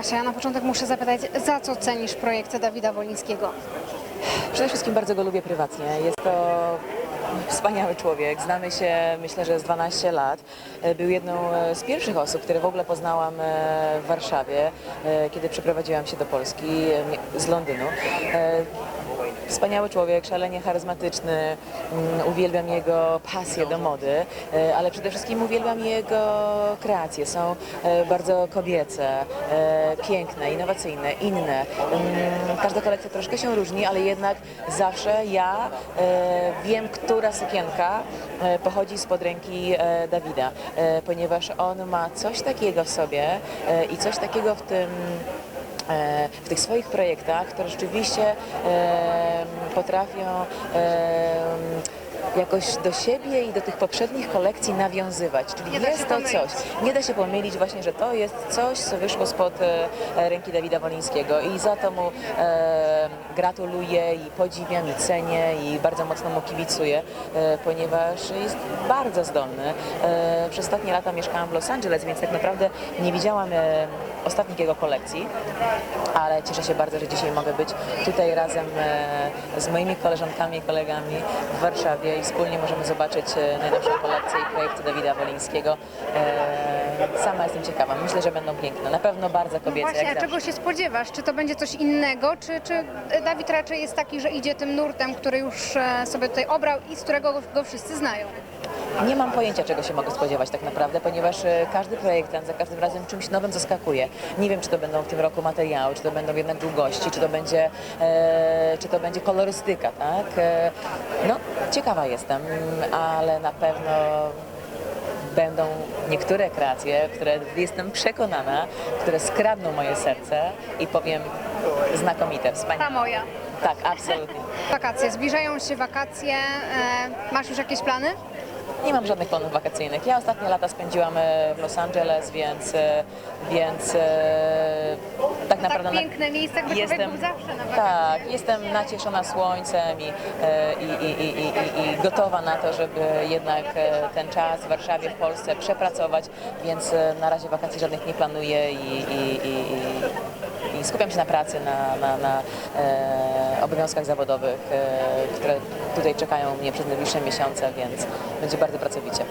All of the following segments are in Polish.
Kasia, na początek muszę zapytać, za co cenisz projekty Dawida Wolińskiego? Przede wszystkim bardzo go lubię prywatnie. Jest to wspaniały człowiek. Znamy się myślę, że z 12 lat. E, Był jedną e, z pierwszych osób, które w ogóle poznałam e, w Warszawie, kiedy przeprowadziłam się do Polski z Londynu. Wspaniały człowiek, szalenie charyzmatyczny, mm, uwielbiam jego pasję do mody, ale przede wszystkim uwielbiam jego kreacje. Są bardzo kobiece, piękne, innowacyjne, inne. Mm, Każda kolekcja troszkę się różni, ale jednak zawsze ja wiem, która sukienka e, pochodzi spod ręki e, Dawida, e, ponieważ on ma coś takiego w sobie i coś takiego w tym w tych swoich projektach, które rzeczywiście potrafią jakoś do siebie i do tych poprzednich kolekcji nawiązywać. Czyli Nie jest to pomylić. coś. Nie da się pomylić właśnie, że to jest coś, co wyszło spod e, ręki Dawida Wolińskiego i za to mu e, gratuluję i podziwiam i cenię i bardzo mocno mu kibicuję, e, ponieważ jest bardzo zdolny. E, przez ostatnie lata mieszkałam w Los Angeles, więc tak naprawdę nie widziałam e, ostatnich jego kolekcji, ale cieszę się bardzo, że dzisiaj mogę być tutaj razem e, z moimi koleżankami i kolegami w Warszawie i wspólnie możemy zobaczyć e, najnowszą kolekcję i projekty Dawida Wolińskiego. E, Sama jestem ciekawa. Myślę, że będą piękne. Na pewno bardzo kobiece, Właśnie, a jak czego zawsze. się spodziewasz? Czy to będzie coś innego, czy, czy Dawid raczej jest taki, że idzie tym nurtem, który już e, sobie tutaj obrał i z którego go, go wszyscy znają? Nie mam pojęcia, czego się mogę spodziewać tak naprawdę, ponieważ e, każdy projektant za każdym razem czymś nowym zaskakuje. Nie wiem, czy to będą w tym roku materiały, czy to będą jednak długości, czy to będzie, e, czy to będzie kolorystyka, tak? E, no, ciekawa jestem, ale na pewno będą niektóre kreacje, które jestem przekonana, które skradną moje serce i powiem znakomite, Ta wspaniałe. moja. Tak, absolutnie. Wakacje, zbliżają się wakacje. E, masz już jakieś plany? Nie mam żadnych planów wakacyjnych. Ja ostatnie lata spędziłam e, w Los Angeles, więc, e, więc tak naprawdę... na- piękne miejsce, jakby był zawsze na. Tak, jestem nacieszona słońcem i, e, i, i, i, i, i, gotowa na to, żeby jednak e, ten czas w Warszawie, w Polsce przepracować, więc e, na razie wakacji żadnych nie planuję i, i, i, i, i skupiam się na pracy, na, na, na e, obowiązkach zawodowych, e, które tutaj czekają mnie przez najbliższe miesiące, więc będzie bardzo pracowicie.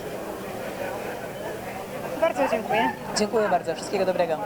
Bardzo dziękuję. Dziękuję bardzo, wszystkiego dobrego.